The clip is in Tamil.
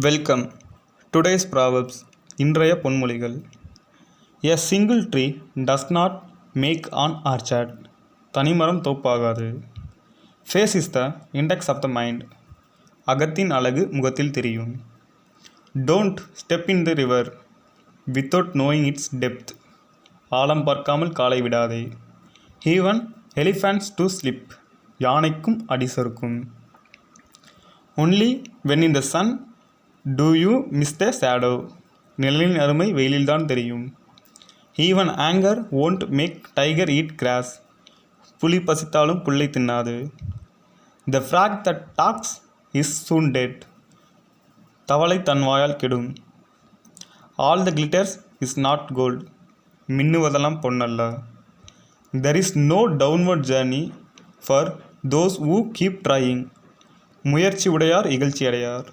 வெல்கம் டுடேஸ் ப்ராவப்ஸ் இன்றைய பொன்மொழிகள். A single tree does not make an orchard தனிமரம் தோப்பாகாது. Face is the index of the mind அகத்தின் அழகு முகத்தில் தெரியும். Don't step in the river without knowing its depth ஆழம் பார்க்காமல் காலை விடாதே. ஈவன் எலிஃபண்ட்ஸ் டு ஸ்லிப் யானைக்கும் அடிசருக்கும் only when in the sun do you miss the shadow நிழலின் அருமை வெயிலில்தான் தெரியும். Even hunger won't make tiger eat grass புலி பசித்தாலும் புல்லை தின்னாது. The frog that talks is soon dead தவளை தன் வாயால் கெடும். All the glitters is not gold மின்னுவதெல்லாம் பொன்னல்ல. There is no downward journey for those who keep trying முயற்சி உடையார் இகழ்ச்சி அடையார்.